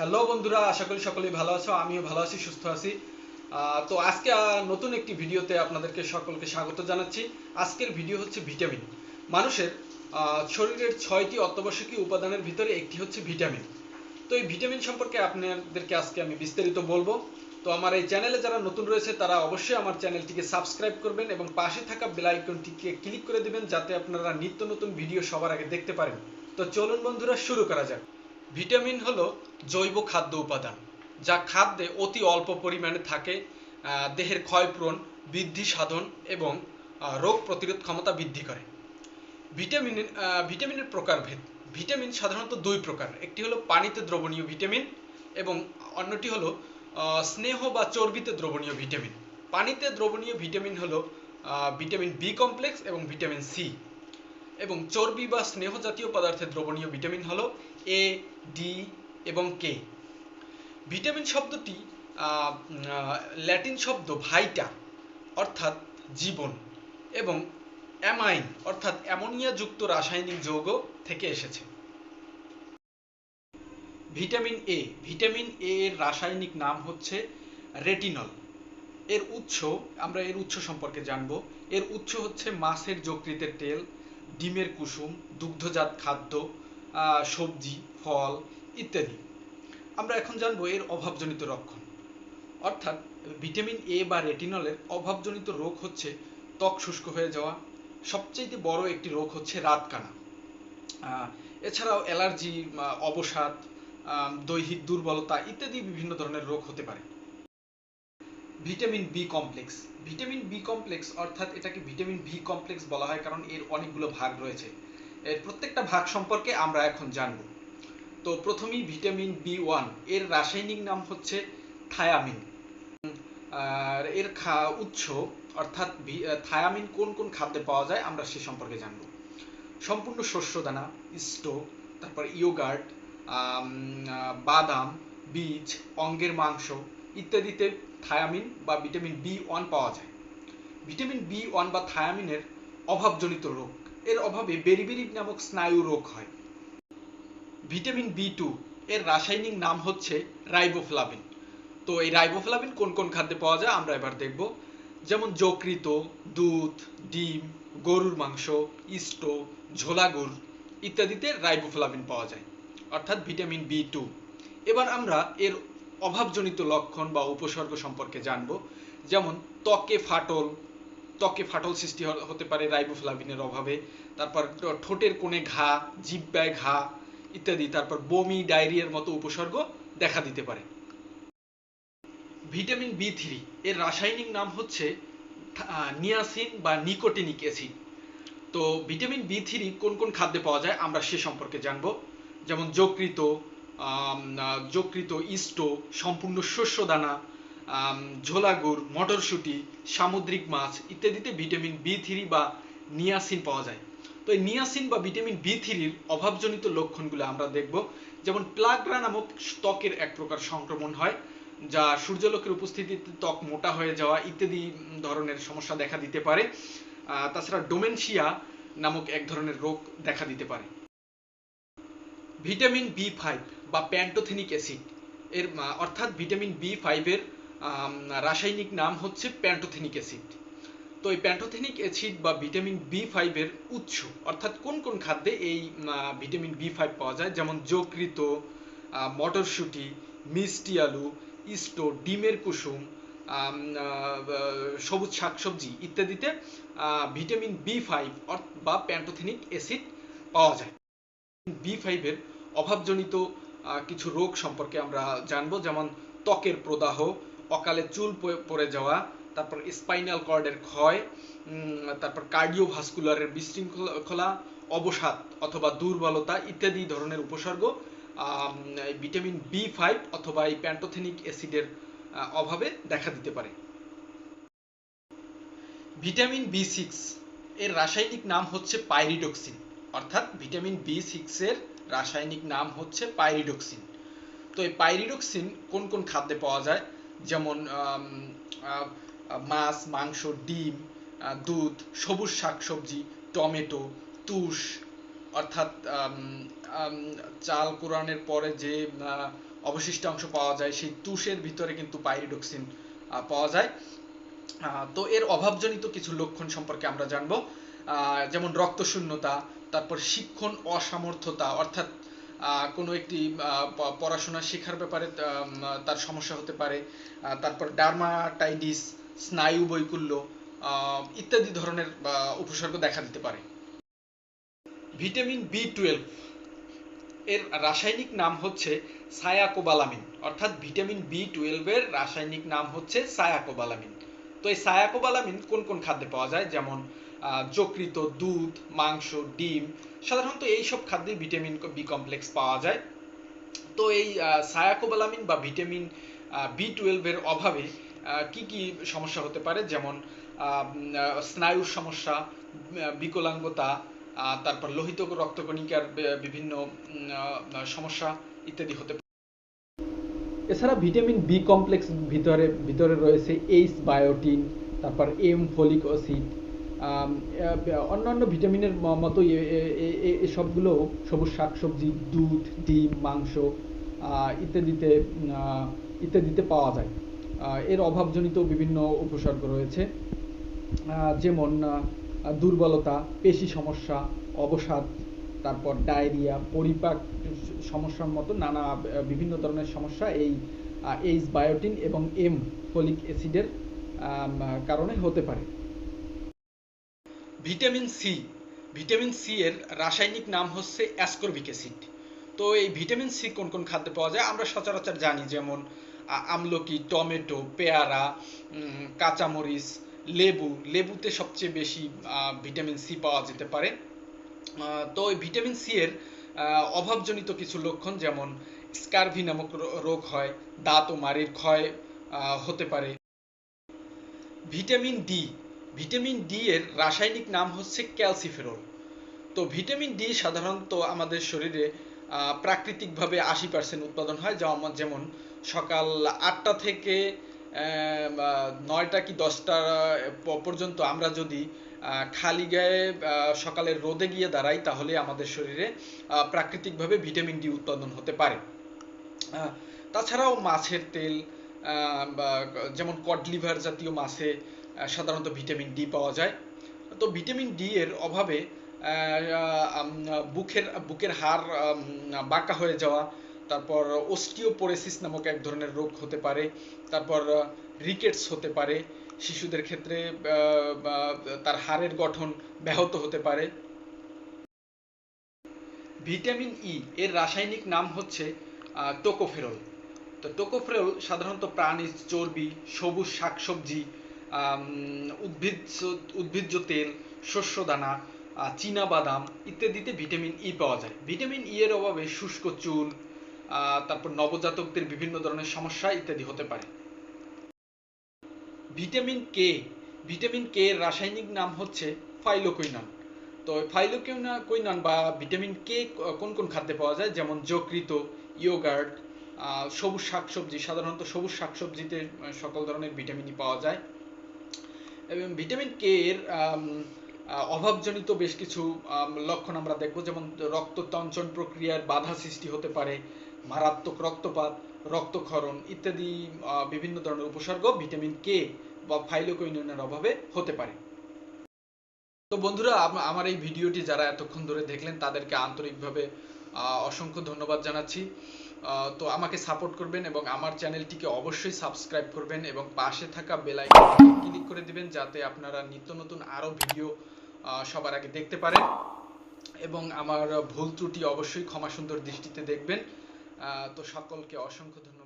Hello বন্ধুরা, আশা করি সকলেই ভালো আছো, আমিও ভালো আছি, সুস্থ আছি। তো আজকে নতুন একটি ভিডিওতে আপনাদেরকে সকলকে স্বাগত জানাচ্ছি। আজকের ভিডিও হচ্ছে ভিটামিন। মানুষের শরীরের ছয়টি অত্যাবশ্যকীয় উপাদানের ভিতরে একটি হচ্ছে ভিটামিন। তো এই ভিটামিন সম্পর্কে আপনাদেরকে আজকে আমি বিস্তারিত বলব। তো আমার এই চ্যানেলে যারা নতুন রয়েছে, তারা অবশ্যই আমার চ্যানেলটিকে সাবস্ক্রাইব করবেন এবং পাশে থাকা বেল আইকনটিকে ক্লিক করে দিবেন, যাতে আপনারা নিত্য নতুন ভিডিও সবার আগে দেখতে পারেন। তো চলুন বন্ধুরা, শুরু করা যাক। ভিটামিন হলো জৈব খাদ্য উপাদান, যা খাদ্যে অতি অল্প পরিমাণে থাকে দেহের ক্ষয়পূরণ, বৃদ্ধি সাধন এবং রোগ প্রতিরোধ ক্ষমতা বৃদ্ধি করে। ভিটামিন ভিটামিনের প্রকারভেদ ভিটামিন সাধারণত দুই প্রকার, একটি হলো পানিতে দ্রবণীয় ভিটামিন এবং অন্যটি হলো স্নেহ বা চর্বিতে দ্রবণীয় ভিটামিন। পানিতে দ্রবণীয় ভিটামিন হলো ভিটামিন বি কমপ্লেক্স এবং ভিটামিন সি। এবং চর্বি বা স্নেহ জাতীয় পদার্থে দ্রবণীয় ভিটামিন হলো এ ডি এবং কে ভিটামিন শব্দটি ল্যাটিন শব্দ ভাইটা, অর্থাৎ জীবন, এবং অ্যামাইন অর্থাৎ অ্যামোনিয়া যুক্ত রাসায়নিক যৌগ থেকে এসেছে। ভিটামিন এ ভিটামিন এ এর রাসায়নিক নাম হচ্ছে রেটিনল এর উৎস, আমরা এর উৎস সম্পর্কে জানব। এর উৎস হচ্ছে মাছের যকৃতের তেল, ডিমের কুসুম, দুগ্ধজাত খাদ্য সবজি, ফল ইত্যাদি। আমরা এখন জানব এর অভাবজনিত লক্ষণ। অর্থাৎ ভিটামিন এ বা রেটিনলের অভাবজনিত রোগ হচ্ছে ত্বক শুষ্ক হয়ে যাওয়া সবচেয়ে বড় একটি রোগ হচ্ছে রাতকানা। এছাড়াও অ্যালার্জি অবসাদ দৈহিক দুর্বলতা ইত্যাদি বিভিন্ন ধরনের রোগ হতে পারে। Vitamin B complex. Vitamin B complex অর্থাৎ এটাকে ভিটামিন ভি কমপ্লেক্স বলা হয় কারণ এর অনেকগুলো ভাগ রয়েছে। এর প্রত্যেকটা ভাগ সম্পর্কে আমরা এখন জানব। তো প্রথমেই ভিটামিন বি ওয়ানের রাসায়নিক নাম হচ্ছে থায়ামিন। আর এর খা, উৎস, অর্থাৎ থায়ামিন কোন কোন খাদ্যে পাওয়া যায় আমরা সে সম্পর্কে জানব। সম্পূর্ণ শস্যদানা স্টো তারপর ইয়োগার্ট বাদাম, বীজ, অঙ্গের মাংস ইত্যাদিতে থায়ামিন বা ভিটামিন বি ওয়ান পাওয়া যায়। ভিটামিন বি ওয়ান বা থায়ামিনের অভাবজনিত রোগ এর অভাবে বেরিবেরি নামক স্নায়ু রোগ হয়। ভিটামিন বি টু এর রাসায়নিক নাম হচ্ছে রাইবোফ্লাভিন। তো এই রাইবোফ্লাভিন কোন কোন খাদ্যে পাওয়া যায় আমরা এবার দেখব। যেমন যকৃত দুধ, ডিম, গরুর মাংস ইস্টো ঝোলা গুড় ইত্যাদিতে রাইবোফ্লাভিন পাওয়া যায়, অর্থাৎ ভিটামিন বি টু। এবার আমরা এর অভাবজনিত লক্ষণ বা উপসর্গ সম্পর্কে জানব, যেমন ত্বকে ফাটল ত্বকে ফাটল সৃষ্টি হতে পারে রাইবোফ্লাভিনের অভাবে। তারপর ঠোঁটের কোণে ঘা জিহ্বায় ঘা ইত্যাদি। তারপর বমি, ডায়রিয়ার মতো উপসর্গ দেখা দিতে পারে। ভিটামিন বি থ্রি, এর রাসায়নিক নাম হচ্ছে নিয়াসিন বা নিকোটিনিক অ্যাসিড। তো ভিটামিন বি থ্রি কোন কোন খাদ্যে পাওয়া যায় আমরা সে সম্পর্কে জানব। যেমন যকৃত যকৃত ইস্টো, সম্পূর্ণ শস্য দানা আম, ঝোলা গুড় মটরশুঁটি সামুদ্রিক মাছ ইত্যাদিতে ভিটামিন বি থ্রি বা নিয়াসিন পাওয়া যায়। তো এই নিয়াসিন বা ভিটামিন বি থ্রির অভাবজনিত লক্ষণগুলো আমরা দেখব। যেমন প্লাগ্রা নামক ত্বকের এক প্রকার সংক্রমণ হয় যা সূর্যালোকের উপস্থিতিতে ত্বক মোটা হয়ে যাওয়া ইত্যাদি ধরনের সমস্যা দেখা দিতে পারে। তাছাড়া ডোমেনশিয়া নামক এক ধরনের রোগ দেখা দিতে পারে। ভিটামিন বি ফাইভ বা প্যান্টোথেনিক অ্যাসিড এর অর্থাৎ ভিটামিন বি ফাইভের রাসায়নিক নাম হচ্ছে প্যান্টোথেনিক অ্যাসিড। তো এই প্যান্টোথেনিক অ্যাসিড বা ভিটামিন বি ফাইভের উৎস, অর্থাৎ কোন কোন খাদ্যে এই ভিটামিন বি ফাইভ পাওয়া যায়? যেমন যকৃত মটরশুঁটি, মিষ্টি আলু, ইস্টো, ডিমের কুসুম সবুজ শাকসবজি ইত্যাদিতে ভিটামিন বি ফাইভ বা প্যান্টোথেনিক অ্যাসিড পাওয়া যায়। বি ফাইভের অভাবজনিত কিছু রোগ সম্পর্কে আমরা জানব, যেমন ত্বকের প্রদাহ অকালে চুল পড়ে যাওয়া, তারপর স্পাইনাল কর্ডের ক্ষয় তারপর কার্ডিওভাস্কুলারের বিশৃঙ্খলা অবসাদ অথবা দুর্বলতা ইত্যাদি ধরনের উপসর্গ ভিটামিন বি ফাইভ অথবা এই প্যান্টোথেনিক অ্যাসিডের অভাবে দেখা দিতে পারে। ভিটামিন বি সিক্স এর রাসায়নিক নাম হচ্ছে পাইরিডক্সিন অর্থাৎ ভিটামিন বি সিক্সের রাসায়নিক নাম হচ্ছে পাইরিডক্সিন তো এই পাইরিডক্সিন কোন কোন খাদ্যে পাওয়া যায়? যেমন মাছ, মাংস, ডিম দুধ, সবুজ শাকসবজি, টমেটো, তুষ, অর্থাৎ চাল কোরআনের পরে যে অবশিষ্ট অংশ পাওয়া যায়, সেই তুষের ভিতরে কিন্তু পাইরিডক্সিন পাওয়া যায়। তো এর অভাবজনিত কিছু লক্ষণ সম্পর্কে আমরা জানব। যেমন রক্তশূন্যতা, তারপর শিক্ষণ অসামর্থ্যতা, অর্থাৎ কোনো একটি পড়াশোনা শেখার ব্যাপারে তার সমস্যা হতে পারে তারপর ডার্মাটাইডিস স্নায়ু বৈকল্য ইত্যাদি ধরনের উপসর্গ দেখা দিতে পারে। ভিটামিন বি টুয়েলভ, এর রাসায়নিক নাম হচ্ছে সায়াকোবালামিন, অর্থাৎ ভিটামিন বি টুয়েলভের রাসায়নিক নাম হচ্ছে সায়াকোবালামিন। তো এই সায়াকোবালামিন কোন কোন খাদ্যে পাওয়া যায়? যেমন যকৃত দুধ, মাংস, ডিম সাধারণত এই সব খাদ্যে ভিটামিন বি কমপ্লেক্স পাওয়া যায়। তো এই সায়াকোবালামিন বা ভিটামিন বি টুয়েলভের অভাবে কি কি সমস্যা হতে পারে? যেমন স্নায়ুর সমস্যা বিকলাঙ্গতা তারপর লোহিত রক্তকণিকার বিভিন্ন সমস্যা ইত্যাদি হতে পারে। এছাড়া ভিটামিন বি কমপ্লেক্স ভিতরে ভিতরে রয়েছে এইচ বায়োটিন তারপর এম ফলিক অ্যাসিড অন্যান্য ভিটামিনের ম- মতো এ- এ- এ- এ- এসবগুলো সবুজ শাকসবজি দুধ, ডিম, মাংস ইত্যাদিতে ইত্যাদিতে পাওয়া যায়। এর অভাবজনিত বিভিন্ন উপসর্গ রয়েছে। যেমন দুর্বলতা, পেশি সমস্যা, অবসাদ, তারপর ডায়রিয়া, পরিপাক সমস্যার মতো নানা বিভিন্ন ধরনের সমস্যা এই এইচ বায়োটিন এবং এম ফলিক অ্যাসিডের কারণে হতে পারে। Vitamin C. ভিটামিন সি এর রাসায়নিক নাম হচ্ছে অ্যাসকর্বিক অ্যাসিড তো এই ভিটামিন সি কোন কোন খাদ্যে পাওয়া যায়? আমরা সচরাচর জানি যেমন আমলকি, টমেটো, পেয়ারা কাঁচামরিচ, লেবু। লেবুতে সবচেয়ে বেশি ভিটামিন সি পাওয়া যেতে পারে। তো এই ভিটামিন সি এর অভাবজনিত কিছু লক্ষণ যেমন স্কারভি নামক রোগ হয়, দাঁত ও মাড়ির ক্ষয় হতে পারে। ভিটামিন ডি ভিটামিন ডি এর রাসায়নিক নাম হচ্ছে ক্যালসিফেরল। তো ভিটামিন ডি সাধারণত আমাদের শরীরে প্রাকৃতিকভাবে আশি পার্সেন্ট উৎপাদন হয় যেমন যেমন সকাল আটটা থেকে নয়টা কি দশটা পর্যন্ত আমরা যদি খালি গায়ে সকালের রোদে গিয়ে দাঁড়াই, তাহলে আমাদের শরীরে প্রাকৃতিকভাবে ভিটামিন ডি উৎপাদন হতে পারে। তাছাড়াও মাছের তেল যেমন কড লিভার জাতীয় মাছে সাধারণত ভিটামিন ডি পাওয়া যায়। তো ভিটামিন ডি এর অভাবে বুকের বুকের হাড় বাঁকা হয়ে যাওয়া, তারপর ওস্টিওপোরেসিস নামক এক ধরনের রোগ হতে পারে, তারপর রিকেটস হতে পারে, শিশুদের ক্ষেত্রে তার হাড়ের গঠন ব্যাহত হতে পারে। ভিটামিন ই এর রাসায়নিক নাম হচ্ছে টোকোফেরল। তো টোকোফেরল সাধারণত প্রাণীজ চর্বি, সবুজ শাকসবজি উদ্ভিজ্জ উদ্ভিজ্জ তেল শস্য দানা চীনা বাদাম ইত্যাদিতে ভিটামিন ই পাওয়া যায়। ভিটামিন ই এর অভাবে শুষ্ক চুল আহ, তারপর নবজাতকদের বিভিন্ন ধরনের সমস্যা ইত্যাদি হতে পারে। ভিটামিন কে ভিটামিন কে এর রাসায়নিক নাম হচ্ছে ফাইলোকুইনান তো ফাইলোকুইনান বা ভিটামিন কে কোন কোন খাদ্যে পাওয়া যায়? যেমন যকৃত ইয়োগার্ট সবুজ শাকসবজি সাধারণত সবুজ শাকসবজিতে আহ, সকল ধরনের ভিটামিনই পাওয়া যায়। এবং ভিটামিন কে এর অভাবজনিত বেশ কিছু লক্ষণ আমরা দেখব, যেমন রক্ত রক্ততঞ্চন প্রক্রিয়ার বাধা সৃষ্টি হতে পারে, মারাত্মক রক্তপাত, রক্তক্ষরণ ইত্যাদি বিভিন্ন ধরনের উপসর্গ ভিটামিন কে বা ফাইলোকুইনানের অভাবে হতে পারে। তো বন্ধুরা আমার এই ভিডিওটি যারা এতক্ষণ ধরে দেখলেন, তাদেরকে আন্তরিকভাবে অসংখ্য ধন্যবাদ জানাচ্ছি। তো আমাকে সাপোর্ট করবেন এবং আমার চ্যানেলটিকে অবশ্যই সাবস্ক্রাইব করবেন এবং পাশে থাকা বেল আইকনে ক্লিক করে দিবেন যাতে আপনারা নিত্য নতুন আরও ভিডিও সবার আগে দেখতে পারেন এবং আমার ভুল ত্রুটি অবশ্যই ক্ষমা সুন্দর দৃষ্টিতে দেখবেন। তো সকলকে অসংখ্য ধন্যবাদ।